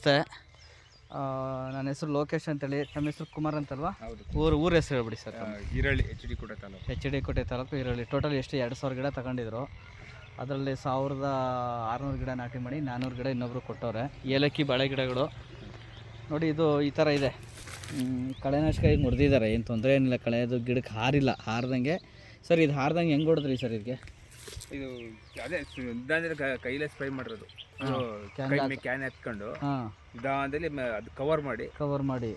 ನಮಸ್ತೆ ನನ್ನ ಹೆಸರು ಲೋಕೇಶ್ ಅಂತೇಳಿ. ನಮ್ಮ ಹೆಸರು ಕುಮಾರ್ ಅಂತಲ್ವಾ? ಹೌದು. ಊರು ಊರ ಹೆಸರು ಹೇಳ್ಬಿಡಿ ಸರ್ ಈರಳ್ಳಿ ಎಚ್ ಡಿ ಕೋಟೆ ತಾಲೂಕು. ಎಚ್ ಡಿ ಕೋಟೆ ತಾಲೂಕು ಈರಳ್ಳಿ. ಟೋಟಲ್ ಎಷ್ಟು? ಎರಡು ಸಾವಿರ ಗಿಡ ತಗೊಂಡಿದ್ರು. ಅದರಲ್ಲಿ ಸಾವಿರದ ಆರುನೂರು ಗಿಡ ನಾಟಿ ಮಾಡಿ ನಾನ್ನೂರು ಗಿಡ ಇನ್ನೊಬ್ರು ಕೊಟ್ಟವ್ರೆ. ಏಲಕ್ಕಿ ಬಾಳೆ ಗಿಡಗಳು. ನೋಡಿ ಇದು ಈ ಥರ ಇದೆ. ಕಳೆನಾಶಕ ಈಗ ಮುರಿದಿದ್ದಾರೆ. ಏನು ತೊಂದರೆ ಏನಿಲ್ಲ. ಕಳೆದು ಗಿಡಕ್ಕೆ ಹಾರಿಲ್ಲ. ಹಾರ್ದಂಗೆ. ಸರ್ ಇದು ಹಾರ್ದಂಗೆ ಹೆಂಗೆ ಹೊಡೆದ್ರಿ ಸರ್ ಇದಕ್ಕೆ ಇದು ಅದೇ ಕೈಲೇ ಸ್ಪ್ರೈ ಮಾಡಿರೋದು. ಕ್ಯಾನ್ ಎತ್ಕೊಂಡು ನಿಧಾನದಲ್ಲಿ ಅದು ಕವರ್ ಮಾಡಿ. ಕವರ್ ಮಾಡಿ.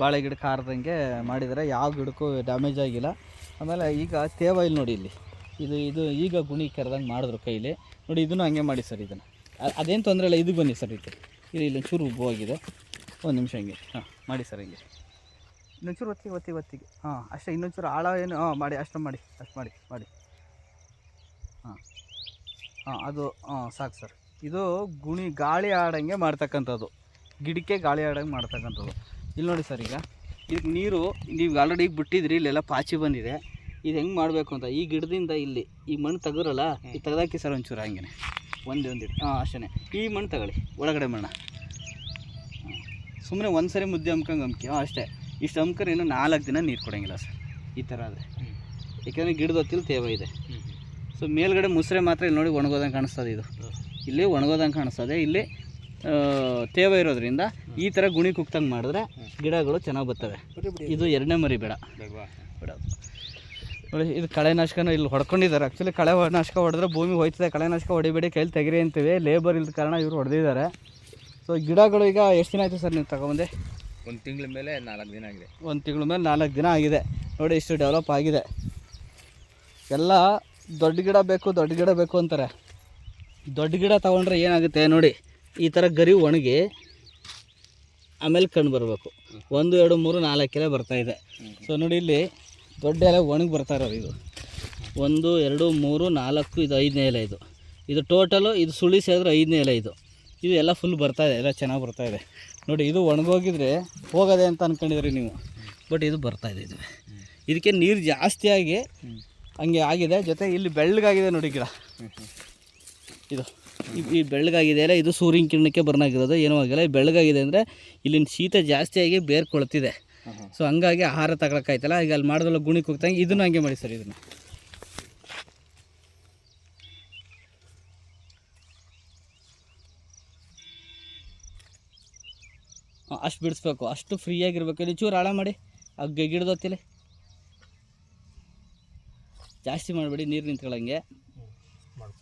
ಬಾಳೆ ಗಿಡ ಕಾರದಂಗೆ ಮಾಡಿದರೆ ಯಾವ ಗಿಡಕ್ಕೂ ಡ್ಯಾಮೇಜ್ ಆಗಿಲ್ಲ. ಆಮೇಲೆ ಈಗ ತೇವ ಇಲ್ಲಿ ನೋಡಿ ಇಲ್ಲಿ. ಇದು ಇದು ಈಗ ಗುಣಿ ಕರೆದಂಗೆ ಮಾಡಿದ್ರು ಕೈಲಿ. ನೋಡಿ ಇದನ್ನು ಹಂಗೆ ಮಾಡಿ ಸರ್ ಇದನ್ನು. ಅದೇನು ತೊಂದರೆ ಇಲ್ಲ ಇದು ಬನ್ನಿ ಸರ್ ಇದು. ಇಲ್ಲಿ ಇಲ್ಲಿ ಒಂಚೂರು ಉಬ್ಬುವಾಗಿದೆ. ಒಂದು ನಿಮಿಷ ಹಂಗೆ. ಹಾಂ ಮಾಡಿ ಸರ್ ಹಂಗೆ. ಇನ್ನೊಂಚೂರು ಒತ್ತಿಗೆ ಒತ್ತಿಗೆ ಒತ್ತಿಗೆ. ಹಾಂ ಅಷ್ಟೇ ಇನ್ನೊಂಚೂರು ಆಳ ಏನು ಹಾಂ ಮಾಡಿ ಅಷ್ಟು ಮಾಡಿ ಅಷ್ಟು ಮಾಡಿ ಮಾಡಿ. ಹಾಂ. ಹಾಂ ಅದು ಹಾಂ ಸಾಕು ಸರ್. ಇದು ಗುಣಿ ಗಾಳಿ ಆಡಂಗೆ ಮಾಡ್ತಕ್ಕಂಥದ್ದು. ಗಿಡಕ್ಕೆ ಗಾಳಿ ಆಡಂಗೆ ಮಾಡ್ತಕ್ಕಂಥದ್ದು. ಇಲ್ಲಿ ನೋಡಿ ಸರ್ ಈಗ. ಈಗ ನೀರು ನೀವು ಆಲ್ರೆಡಿ ಬಿಟ್ಟಿದ್ರಿ ಇಲ್ಲೆಲ್ಲ ಪಾಚಿ ಬಂದಿದೆ. ಇದು ಹೆಂಗೆ ಮಾಡಬೇಕು ಅಂತ ಈ ಗಿಡದಿಂದ ಇಲ್ಲಿ ಈ ಮಣ್ಣು ತೆಗದ್ರಲ್ಲ ಈ ತೆಗ್ದಾಕಿ ಸರ್ ಒಂಚೂರು ಹಂಗೆ ಒಂದೇ ಒಂದಿಟ್ಟು ಹಾಂ ಅಷ್ಟೇ ಈ ಮಣ್ಣು ತಗೊಳ್ಳಿ ಒಳಗಡೆ ಮಣ್ಣ. ಸುಮ್ಮನೆ ಒಂದು ಸರಿ ಮುದ್ದೆ ಅಮ್ಕಂಗೆ ಅಮ್ಕಿ ಹಾಂ ಅಷ್ಟೇ. ಇಷ್ಟು ಅಮ್ಕರೆ ಇನ್ನೂ ನಾಲ್ಕು ದಿನ ನೀರು ಕೊಡೋಂಗಿಲ್ಲ ಸರ್. ಈ ಥರ ಆದರೆ. ಏಕೆಂದರೆ ಗಿಡದ ಹೊತ್ತಿಲ್ಲಿ ತೇವ ಇದೆ. ಸೊ ಮೇಲ್ಗಡೆ ಮುಸ್ರೆ ಮಾತ್ರ ಇಲ್ಲಿ ನೋಡಿ ಒಣಗೋದಂಗೆ ಕಾಣಿಸ್ತದೆ ಇದು. ಇಲ್ಲಿ ಒಣಗೋದಂಗೆ ಕಾಣಿಸ್ತದೆ. ಇಲ್ಲಿ ತೇವ ಇರೋದ್ರಿಂದ ಈ ಥರ ಗುಣಿ ಕುಕ್ತಂಗೆ ಮಾಡಿದ್ರೆ ಗಿಡಗಳು ಚೆನ್ನಾಗಿ ಬರ್ತವೆ. ಇದು ಎರಡನೇ ಮರಿ ಬೇಡ? ಬಿಡೋದು ನೋಡಿ ಇದು ಕಳೆನಾಶಕನ ಇಲ್ಲಿ ಹೊಡ್ಕೊಂಡಿದ್ದಾರೆ. ಆ್ಯಕ್ಚುಲಿ ಕಳೆ ನಾಶಕ ಹೊಡೆದ್ರೆ ಭೂಮಿ ಹೋಯ್ತದೆ. ಕಳೆನಾಶಕ ಹೊಡಿಬೇಡಿ ಕೈಲಿ ತೆಗಿರಿ ಅಂತೀವಿ. ಲೇಬರ್ ಇಲ್ಲದ ಕಾರಣ ಇವರು ಹೊಡೆದಿದ್ದಾರೆ. ಸೊ ಗಿಡಗಳು ಈಗ ಎಷ್ಟು ದಿನ ಆಯಿತು ಸರ್ ನೀವು ತಗೊಂಬಂದೆ? ಒಂದು ತಿಂಗಳ ಮೇಲೆ ನಾಲ್ಕು ದಿನ ಆಗಿದೆ. ಒಂದು ತಿಂಗಳ ಮೇಲೆ ನಾಲ್ಕು ದಿನ ಆಗಿದೆ. ನೋಡಿ ಇಷ್ಟು ಡೆವಲಪ್ ಆಗಿದೆ. ಎಲ್ಲ ದೊಡ್ಡ ಗಿಡ ಬೇಕು, ದೊಡ್ಡ ಗಿಡ ಬೇಕು ಅಂತಾರೆ. ದೊಡ್ಡ ಗಿಡ ತೊಗೊಂಡ್ರೆ ಏನಾಗುತ್ತೆ ನೋಡಿ, ಈ ಥರ ಗರಿ ಒಣಗಿ ಆಮೇಲೆ ಕಂಡು ಬರಬೇಕು. ಒಂದು, ಎರಡು, ಮೂರು, ನಾಲ್ಕು ಎಲೆ ಬರ್ತಾ ಇದೆ. ಸೊ ನೋಡಿ ಇಲ್ಲಿ ದೊಡ್ಡ ಎಲೆ ಒಣಗಿ ಬರ್ತಾ ಇದು. ಒಂದು, ಎರಡು, ಮೂರು, ನಾಲ್ಕು, ಇದು ಐದನೇ ಎಲೆ ಇದು. ಇದು ಟೋಟಲು ಇದು ಸುಳಿ ಸೇರಿದ್ರೆ ಐದನೇ ಎಲೆ ಇದು. ಇದು ಎಲ್ಲ ಫುಲ್ ಇದೆ, ಎಲ್ಲ ಚೆನ್ನಾಗಿ ಬರ್ತಾ ಇದೆ. ನೋಡಿ, ಇದು ಒಣಗೋಗಿದ್ರೆ ಹೋಗೋದೆ ಅಂತ ಅಂದ್ಕೊಂಡಿದ್ರಿ ನೀವು. ಬಟ್ ಇದು ಬರ್ತಾ ಇದೆ ಇದು. ಇದಕ್ಕೆ ನೀರು ಜಾಸ್ತಿ ಆಗಿ ಹಂಗೆ ಆಗಿದೆ. ಜೊತೆ ಇಲ್ಲಿ ಬೆಳ್ಳಗಾಗಿದೆ ನೋಡಿ ಗಿಡ. ಇದು, ಈ- ಬೆಳ್ಳಗಾಗಿದೆ ಅಲ್ಲ, ಇದು ಸೂರ್ಯನ ಕಿರಣಕ್ಕೆ ಬರ್ನಾಗಿರೋದು. ಏನೂ ಆಗಿಲ್ಲ. ಈ ಬೆಳ್ಳಗಾಗಿದೆ ಅಂದರೆ ಇಲ್ಲಿನ ಶೀತ ಜಾಸ್ತಿಯಾಗಿ ಬೇರ್ಕೊಳ್ತಿದೆ. ಬೇರ್ ಕೊಳ್ತಿದೆ ಸೊ ಹಂಗಾಗಿ ಆಹಾರ ತಗೊಳಕ್ಕಾಯ್ತಲ್ಲ ಈಗ ಅಲ್ಲಿ ಮಾಡಿದ್ರೆ ಗುಣಿಗೆ ಹೋಗ್ತಂಗೆ ಇದನ್ನು ಹಂಗೆ ಮಾಡಿ ಸರ್ ಇದನ್ನು. ಅಷ್ಟು ಬಿಡಿಸ್ಬೇಕು. ಅಷ್ಟು ಫ್ರೀಯಾಗಿರ್ಬೇಕು ಇಲ್ಲಿ ಚೂರು ಆಳ ಮಾಡಿ. ಆ ಗಿಡದೊತ್ತಿಲ್ಲ ಗಿಡದೊತ್ತಿಲಿ ಜಾಸ್ತಿ ಮಾಡಬೇಡಿ ನೀರು ನಿಂತ್ಕೊಳ್ಳಂಗೆ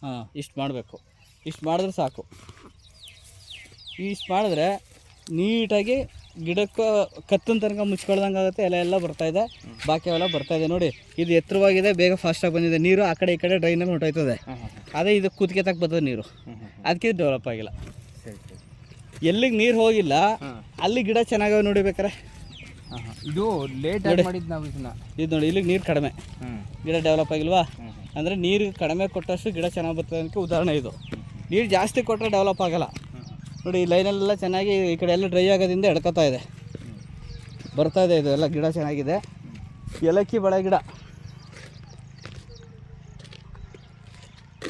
ಹಾಂ ಇಷ್ಟು ಮಾಡಬೇಕು. ಇಷ್ಟು ಮಾಡಿದ್ರೆ ಸಾಕು. ಇಷ್ಟು ಮಾಡಿದ್ರೆ ನೀಟಾಗಿ ಗಿಡಕ್ಕೆ ಕತ್ತನ ತನಕ ಮುಚ್ಕೊಳ್ದಂಗೆ ಆಗುತ್ತೆ ಎಲೆ ಎಲ್ಲ ಬರ್ತಾ ಇದೆ. ಬಾಕಿ ಅವೆಲ್ಲ ಬರ್ತಾಯಿದೆ ನೋಡಿ. ಇದು ಎತ್ತರವಾಗಿದೆ ಬೇಗ ಫಾಸ್ಟಾಗಿ ಬಂದಿದೆ. ನೀರು ಆ ಕಡೆ ಈ ಕಡೆ ಡ್ರೈನಲ್ಲಿ ಹೊಂಟೋಯ್ತದೆ ಅದೇ ಇದು ಕುತ್ತಿಗೆ ತಕ್ಕ ಬರ್ತದೆ ನೀರು. ಅದಕ್ಕೆ ಡೆವಲಪ್ ಆಗಿಲ್ಲ. ಎಲ್ಲಿಗೆ ನೀರು ಹೋಗಿಲ್ಲ ಅಲ್ಲಿ ಗಿಡ ಚೆನ್ನಾಗವೆ ನೋಡಿ ಬೇಕಾರೆ ಇದು ಲೇಟ್ ಆಗಿ ಮಾಡಿದ್ದು ನಾವು ಇದನ್ನ. ಇದು ನೋಡಿ ಇಲ್ಲಿಗೆ ನೀರು ಕಡಿಮೆ. ಗಿಡ ಡೆವಲಪ್ ಆಗಿಲ್ವಾ? ಅಂದ್ರೆ ಅಂದರೆ ನೀರು ಕಡಿಮೆ ಕೊಟ್ಟಷ್ಟು ಗಿಡ ಚೆನ್ನಾಗಿ ಬರ್ತದೆ ಅದಕ್ಕೆ ಉದಾಹರಣೆ ಇದು. ನೀರು ಜಾಸ್ತಿ ಕೊಟ್ಟರೆ ಡೆವಲಪ್ ಆಗಲ್ಲ. ನೋಡಿ ಈ ಲೈನಲ್ಲೆಲ್ಲ ಚೆನ್ನಾಗಿ ಈ ಕಡೆ ಎಲ್ಲ ಡ್ರೈ ಆಗೋದಿಂದ ಎಡ್ಕೊತಾ ಇದೆ. ಬರ್ತಾ ಇದೆ ಇದು ಎಲ್ಲ ಗಿಡ ಚೆನ್ನಾಗಿದೆ. ಏಲಕ್ಕಿ ಬಳೆ ಗಿಡ.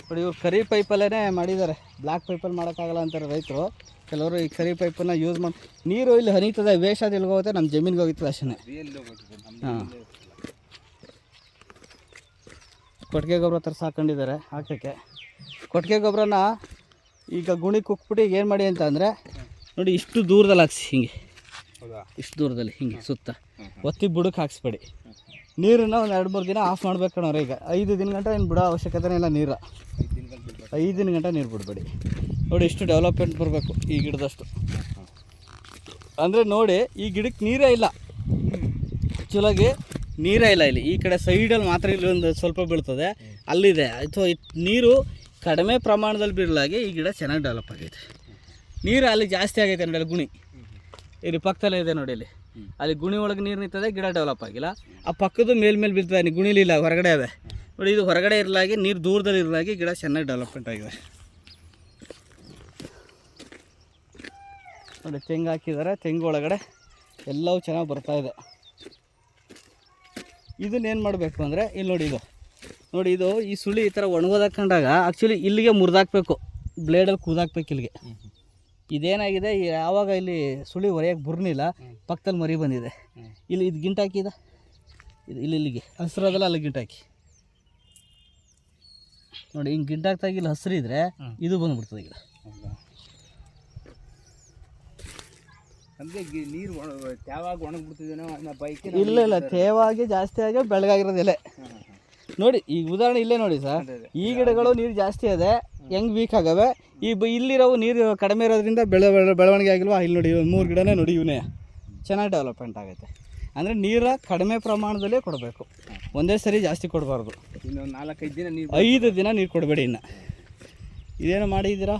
ನೋಡಿ ಇವ್ರು ಕರಿ ಪೈಪಲ್ಲೇ ಮಾಡಿದ್ದಾರೆ. ಬ್ಲ್ಯಾಕ್ ಪೈಪಲ್ಲಿ ಮಾಡೋಕ್ಕಾಗಲ್ಲ ಅಂತಾರೆ ರೈತರು. ಕೆಲವರು ಈ ಕರಿ ಪೈಪನ್ನು ಯೂಸ್ ಮಾಡಿ ನೀರು ಇಲ್ಲಿ ಹರಿತದೆ ವೇಸ್ಟ್ ಅದು ಹೋಗುತ್ತೆ ನಮ್ಮ ಜಮೀನಿಗೆ ಹೋಗ್ತದೆ ಅಷ್ಟೇ ಹಾಂ. ಕೊಟ್ಟಿಗೆ ಗೊಬ್ಬರ ಥರ ಸಾಕೊಂಡಿದ್ದಾರೆ ಹಾಕೋಕ್ಕೆ ಕೊಟ್ಟಿಗೆ ಗೊಬ್ಬರನ ಈಗ ಗುಣಿ ಕುಕ್ಬಿಟ್ಟು ಏನು ಮಾಡಿ ಅಂತ ಅಂದರೆ ನೋಡಿ ಇಷ್ಟು ದೂರದಲ್ಲಿ ಹಾಕ್ಸಿ ಹಿಂಗೆ. ಇಷ್ಟು ದೂರದಲ್ಲಿ ಹಿಂಗೆ ಸುತ್ತ. ಒತ್ತಿ ಬುಡಕ್ಕೆ ಹಾಕ್ಸ್ಬೇಡಿ. ನೀರನ್ನ ಒಂದು ಎರಡು ಮೂರು ದಿನ ಆಫ್ ಮಾಡ್ಬೇಕು ಕಣವ್ರೆ ಈಗ. ಐದು ದಿನ ಗಂಟೆ ಏನು ಬಿಡೋ ಅವಶ್ಯಕತೆ ಇಲ್ಲ ನೀರು. ಐದು ದಿನ ಗಂಟೆ ನೀರು ಬಿಡಬೇಡಿ. ನೋಡಿ ಇಷ್ಟು ಡೆವಲಪ್ಮೆಂಟ್ ಬರಬೇಕು ಈ ಗಿಡದಷ್ಟು. ಅಂದರೆ ನೋಡಿ, ಈ ಗಿಡಕ್ಕೆ ನೀರೇ ಇಲ್ಲ. ಆ್ಯಕ್ಚುಲಾಗಿ ನೀರೇ ಇಲ್ಲ ಇಲ್ಲಿ. ಈ ಕಡೆ ಸೈಡಲ್ಲಿ ಮಾತ್ರ ಇಲ್ಲಿ ಒಂದು ಸ್ವಲ್ಪ ಬೀಳ್ತದೆ. ಅಲ್ಲಿದೆ. ಅಥವಾ ನೀರು ಕಡಿಮೆ ಪ್ರಮಾಣದಲ್ಲಿ ಬೀಳಲಾಗಿ ಈ ಗಿಡ ಚೆನ್ನಾಗಿ ಡೆವಲಪ್ ಆಗೈತೆ. ನೀರು ಅಲ್ಲಿ ಜಾಸ್ತಿ ಆಗೈತೆ ನೋಡಿ ಅಲ್ಲಿ ಗುಣಿ. ಇಲ್ಲಿ ಪಕ್ಕದಲ್ಲೇ ಇದೆ ನೋಡಿ ಇಲ್ಲಿ. ಅಲ್ಲಿ ಗುಣಿ ಒಳಗೆ ನೀರು ನಿಂತದೆ, ಗಿಡ ಡೆವಲಪ್ ಆಗಿಲ್ಲ. ಆ ಪಕ್ಕದ ಮೇಲ್ಮೇಲೆ ಬೀಳ್ತದೆ ಗುಣಿಲಿಲ್ಲ, ಹೊರಗಡೆ ಅವೆ ನೋಡಿ ಇದು ಹೊರಗಡೆ ಇರಲಾಗಿ, ನೀರು ದೂರದಲ್ಲಿ ಇರಲಾಗಿ ಗಿಡ ಚೆನ್ನಾಗಿ ಡೆವಲಪ್ಮೆಂಟ್ ಆಗಿದೆ. ನೋಡಿ ತೆಂಗು ಹಾಕಿದ್ದಾರೆ. ತೆಂಗು ಒಳಗಡೆ ಎಲ್ಲವೂ ಚೆನ್ನಾಗಿ ಬರ್ತಾ ಇದೆ. ಇದನ್ನೇನು ಮಾಡಬೇಕು ಅಂದರೆ ಇಲ್ಲಿ ನೋಡಿ ಇದು. ನೋಡಿ ಇದು ಈ ಸುಳಿ ಈ ಥರ ಒಣಗೋದಾಕೊಂಡಾಗ ಆ್ಯಕ್ಚುಲಿ ಇಲ್ಲಿಗೆ ಮುರಿದಾಕ್ಬೇಕು. ಬ್ಲೇಡಲ್ಲಿ ಕೂದಾಕ್ಬೇಕು ಇಲ್ಲಿಗೆ. ಇದೇನಾಗಿದೆ ಯಾವಾಗ ಇಲ್ಲಿ ಸುಳಿ ಹೊರೆಯೋಕ್ಕೆ ಬುರ್ನಿಲ್ಲ ಪಕ್ಕದಲ್ಲಿ ಮರಿ ಬಂದಿದೆ. ಇಲ್ಲಿ ಇದು ಗಿಂಟ್ ಹಾಕಿದ ಇದು? ಇಲ್ಲಿ ಇಲ್ಲಿಗೆ. ಹಸಿರೋದಲ್ಲ ಅಲ್ಲಿ ಗಿಂಟಾಕಿ ಹಾಕಿ. ನೋಡಿ ಹಿಂಗೆ ಹಾಕ್ದಾಗ ಇಲ್ಲಿ ಹಸಿರಿದ್ರೆ ಇದು ಬಂದುಬಿಡ್ತದೆ ಈಗ. ನೀರು ಒಣಗ್ಬಿಡ್ತಿದ್ದೇನೋ ಅನ್ನೋ ಬೈಕ್ ಇಲ್ಲ ಇಲ್ಲ ತೇವಾಗಿ ಜಾಸ್ತಿ ಆಗಿ ಬೆಳಗಾಗಿರೋದು ಎಲೆ. ನೋಡಿ ಈಗ ಉದಾಹರಣೆ ಇಲ್ಲೇ ನೋಡಿ ಸರ್. ಈ ಗಿಡಗಳು ನೀರು ಜಾಸ್ತಿ ಇದೆ ಹೆಂಗ್ ವೀಕ್ ಆಗವೆ? ಈ ಇಲ್ಲಿರೋ ಇಲ್ಲಿರೋವು ನೀರು ಕಡಿಮೆ ಇರೋದ್ರಿಂದ ಬೆಳೆ ಬೆಳೆ- ಬೆಳವಣಿಗೆ ಆಗಿಲ್ವಾ? ಇಲ್ಲಿ ನೋಡಿ ಮೂರು ಗಿಡನೇ ನೋಡಿ ಇವನೇ. ಚೆನ್ನಾಗಿ ಡೆವಲಪ್ಮೆಂಟ್ ಆಗುತ್ತೆ ಅಂದರೆ ನೀರ ಕಡಿಮೆ ಪ್ರಮಾಣದಲ್ಲೇ ಕೊಡಬೇಕು. ಒಂದೇ ಸರಿ ಜಾಸ್ತಿ ಕೊಡಬಾರ್ದು. ಇನ್ನೊಂದು ನಾಲ್ಕೈದು ದಿನ ನೀರು ಐದು ದಿನ ನೀರು ಕೊಡಬೇಡಿ ಇನ್ನು. ಇದೇನು ಮಾಡಿದ್ದೀರಾ?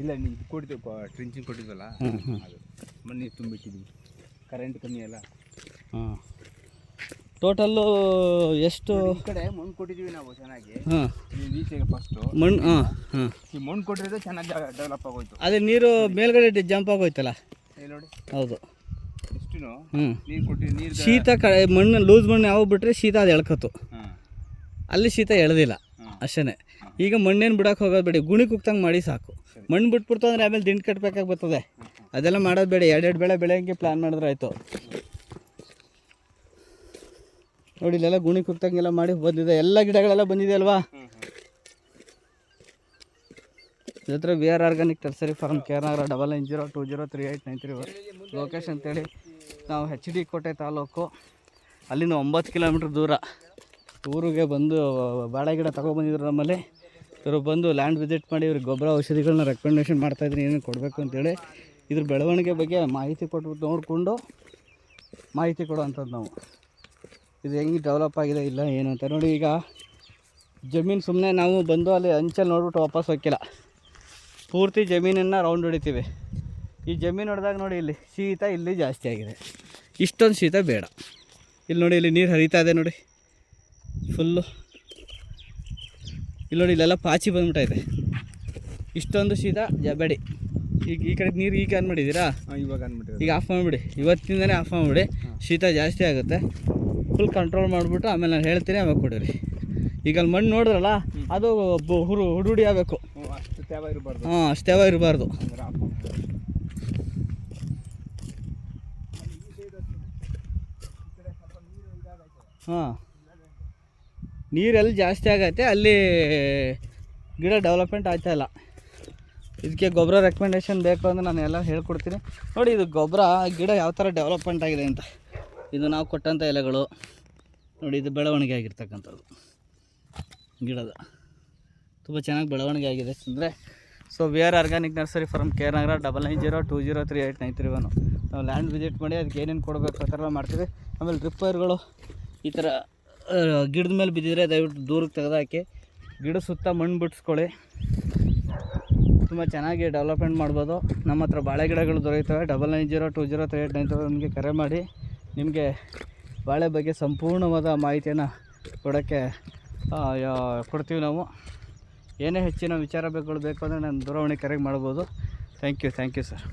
ಇಲ್ಲ ನೀವು ಇದು ಕೊಟ್ಟಿದ್ದು ಟ್ರಿಂಚಿಂಗ್ ಕೊಟ್ಟಿದ್ವಲ್ಲ ಅದು. ಮಣ್ಣು ನೀರು ತುಂಬಿಟ್ಟಿದ್ವಿ. ಕರೆಂಟ್ ಕಮ್ಮಿ ಅಲ್ಲ. ಹಾಂ. ಟೋಟಲ್ಲು ಎಷ್ಟು? ಈ ಕಡೆ ಮಣ್ಣು ಕೊಟ್ಟಿದ್ದೀವಿ ನಾವು ಚೆನ್ನಾಗಿ. ಹಾಂ. ನೀವು ಈಚೆಗೆ ಫಸ್ಟು ಮಣ್ಣು ಹಾಂ ಹಾಂ. ಈ ಮಣ್ಣು ಕೊಟ್ಟಿರೋದು ಚೆನ್ನಾಗಿ ಡೆವಲಪ್ ಆಗೋಯ್ತು. ಅದೇ ನೀರು ಮೇಲ್ಗಡೆ ಜಂಪ್ ಆಗೋಯ್ತಲ್ಲ? ಇಲ್ಲಿ ನೋಡಿ. ಹೌದು. ಹ್ಞೂ ನೀರು ಶೀತ ಕ ಮಣ್ಣು ಲೂಸ್ ಮಣ್ಣು ಯಾವಾಗ ಬಿಟ್ಟರೆ ಶೀತ ಅದು ಎಳ್ಕತ್ತು ಹಾಂ. ಅಲ್ಲಿ ಶೀತ ಎಳ್ದಿಲ್ಲ. ಅಷ್ಟೇ ಈಗ ಮಣ್ಣೇನು ಬಿಡೋಕೆ ಹೋಗೋದು ಬೇಡಿ ಗುಣಿ ಕುಕ್ತಂಗೆ ಮಾಡಿ ಸಾಕು. ಮಣ್ಣು ಬಿಟ್ಬಿಡ್ತು ಅಂದರೆ ಆಮೇಲೆ ದಿಂಡು ಕಟ್ಬೇಕಾಗಿ ಬರ್ತದೆ. ಅದೆಲ್ಲ ಮಾಡೋದು ಬೇಡ ಎರಡೆರಡು ಬೆಳೆ ಬೆಳೆಯೋಂಗೆ ಪ್ಲ್ಯಾನ್ ಮಾಡಿದ್ರೆ ಆಯಿತು. ನೋಡಿ ಇಲ್ಲೆಲ್ಲ ಗುಣಿ ಕುಕ್ತಂಗೆಲ್ಲ ಮಾಡಿ ಬಂದಿದೆ ಎಲ್ಲ ಗಿಡಗಳೆಲ್ಲ ಬಂದಿದೆ ಅಲ್ವಾ? ಜೊತೆ ಇದ್ರ V R organic nursery farm Kernagara double nine zero two zero three eight nine three location ಅಂತೇಳಿ ನಾವು ಹೆಚ್ ಡಿ ಕೋಟೆ ತಾಲೂಕು. ಅಲ್ಲಿನ ಒಂಬತ್ತು ಕಿಲೋಮೀಟ್ರ್ ದೂರ. ಊರಿಗೆ ಬಂದು ಬಾಳೆ ಗಿಡ ತಗೊಬಂದಿದ್ರು ನಮ್ಮಲ್ಲಿ. ಇವರು ಬಂದು ಲ್ಯಾಂಡ್ ವಿಸಿಟ್ ಮಾಡಿ ಇವ್ರಿಗೆ ಗೊಬ್ಬರ ಔಷಧಿಗಳನ್ನ ರೆಕಮೆಂಡೇಷನ್ ಮಾಡ್ತಾಯಿದ್ರು ಏನೇನು ಕೊಡಬೇಕು ಅಂತೇಳಿ. ಇದ್ರ ಬೆಳವಣಿಗೆ ಬಗ್ಗೆ ಮಾಹಿತಿ ಕೊಟ್ಬಿಟ್ಟು ನೋಡಿಕೊಂಡು ಮಾಹಿತಿ ಕೊಡುವಂಥದ್ದು ನಾವು. ಇದು ಹೆಂಗೆ ಡೆವಲಪ್ ಆಗಿದೆ, ಇಲ್ಲ ಏನು ಅಂತ ನೋಡಿ ಈಗ. ಜಮೀನು ಸುಮ್ಮನೆ ನಾವು ಬಂದು ಅಲ್ಲಿ ಅಂಚಲ್ಲಿ ನೋಡ್ಬಿಟ್ಟು ವಾಪಸ್ ಹೋಗಿಲ್ಲ ಪೂರ್ತಿ ಜಮೀನನ್ನು ರೌಂಡ್ ಹೊಡಿತೀವಿ. ಈ ಜಮೀನು ಹೊಡೆದಾಗ ನೋಡಿ ಇಲ್ಲಿ ಶೀತ ಇಲ್ಲಿ ಜಾಸ್ತಿ ಆಗಿದೆ. ಇಷ್ಟೊಂದು ಶೀತ ಬೇಡ. ಇಲ್ಲಿ ನೋಡಿ, ಇಲ್ಲಿ ನೀರು ಹರಿತಾ ಇದೆ ನೋಡಿ. ಫುಲ್ಲು. ಇಲ್ಲಿ ನೋಡಿ ಇಲ್ಲೆಲ್ಲ ಪಾಚಿ ಬಂದ್ಬಿಟ್ಟೈತೆ ಇಷ್ಟೊಂದು ಶೀತ ಜಬೇಡಿ. ಈಗ ಈ ಕಡೆ ನೀರು ಈಗ ಆನ್ ಮಾಡಿದ್ದೀರಾ? ಇವಾಗ ಅಂದ್ಬಿಟ್ಟಿರೋದು ಈಗ ಆಫ್ ಮಾಡಿಬಿಡಿ. ಇವತ್ತಿಂದನೇ ಆಫ್ ಮಾಡಿಬಿಡಿ. ಶೀತ ಜಾಸ್ತಿ ಆಗುತ್ತೆ. ಫುಲ್ ಕಂಟ್ರೋಲ್ ಮಾಡಿಬಿಟ್ಟು ಆಮೇಲೆ ನಾನು ಹೇಳ್ತೀನಿ ಆಮೇಲೆ ಕೊಡಿರಿ. ಈಗ ಅಲ್ಲಿ ಮಣ್ಣು ನೋಡಿದ್ರಲ್ಲ ಅದು ಹುರು ಹುಡುಡಿ ಆಗಬೇಕು. ಇರಬಾರ್ದು. ಹಾಂ ಅಷ್ಟೇವ ಇರಬಾರ್ದು. ಹಾಂ. ನೀರೆಲ್ಲಿ ಜಾಸ್ತಿ ಆಗೈತೆ, ಅಲ್ಲಿ ಗಿಡ ಡೆವಲಪ್ಮೆಂಟ್ ಆಗ್ತಾ ಇಲ್ಲ. ಇದಕ್ಕೆ ಗೊಬ್ಬರ ರೆಕಮೆಂಡೇಶನ್ ಬೇಕು ಅಂದರೆ ನಾನು ಎಲ್ಲ ಹೇಳ್ಕೊಡ್ತೀನಿ. ನೋಡಿ, ಇದು ಗೊಬ್ಬರ ಗಿಡ ಯಾವ ಥರ ಡೆವಲಪ್ಮೆಂಟ್ ಆಗಿದೆ ಅಂತ. ಇದು ನಾವು ಕೊಟ್ಟಂಥ ಎಲೆಗಳು. ನೋಡಿ, ಇದು ಬೆಳವಣಿಗೆ ಆಗಿರ್ತಕ್ಕಂಥದ್ದು. ಗಿಡದ. ತುಂಬ ಚೆನ್ನಾಗಿ ಬೆಳವಣಿಗೆ ಆಗಿದೆ. ಅಂದರೆ so V R organic nursery farm Ker Nagara double nine zero two zero three eight nine three one ನಾವು ಲ್ಯಾಂಡ್ ವಿಸಿಟ್ ಮಾಡಿ, ಅದಕ್ಕೆ ಏನೇನು ಕೊಡಬೇಕು ಆ ಥರ ಮಾಡ್ತೀವಿ. ಆಮೇಲೆ ರಿಪೇರ್ಗಳು ಈ ಥರ ಗಿಡದ ಮೇಲೆ ಬಿದ್ದಿದ್ರೆ ದಯವಿಟ್ಟು ದೂರಕ್ಕೆ ತೆಗೆದಾಕಿ ಗಿಡ ಸುತ್ತ ಮಣ್ಣು ಬಿಡಿಸ್ಕೊಳ್ಳಿ. ತುಂಬ ಚೆನ್ನಾಗಿ ಡೆವಲಪ್ಮೆಂಟ್ ಮಾಡ್ಬೋದು. ನಮ್ಮ ಹತ್ರ ಬಾಳೆ ಗಿಡಗಳು ದೊರೆಯುತ್ತವೆ. Double nine zero two zero three eight nine ನಿಮಗೆ ಕರೆ ಮಾಡಿ. ನಿಮಗೆ ಬಾಳೆ ಬಗ್ಗೆ ಸಂಪೂರ್ಣವಾದ ಮಾಹಿತಿಯನ್ನು ಕೊಡೋಕ್ಕೆ ಕೊಡ್ತೀವಿ ನಾವು. ಏನೇ ಹೆಚ್ಚಿನ ವಿಚಾರ ಬೇಕು ಬೇಕು ಅಂದರೆ ನಾನು ದೂರವಾಣಿ ಕರೆಗೆ ಮಾಡ್ಬೋದು. Thank you thank you sir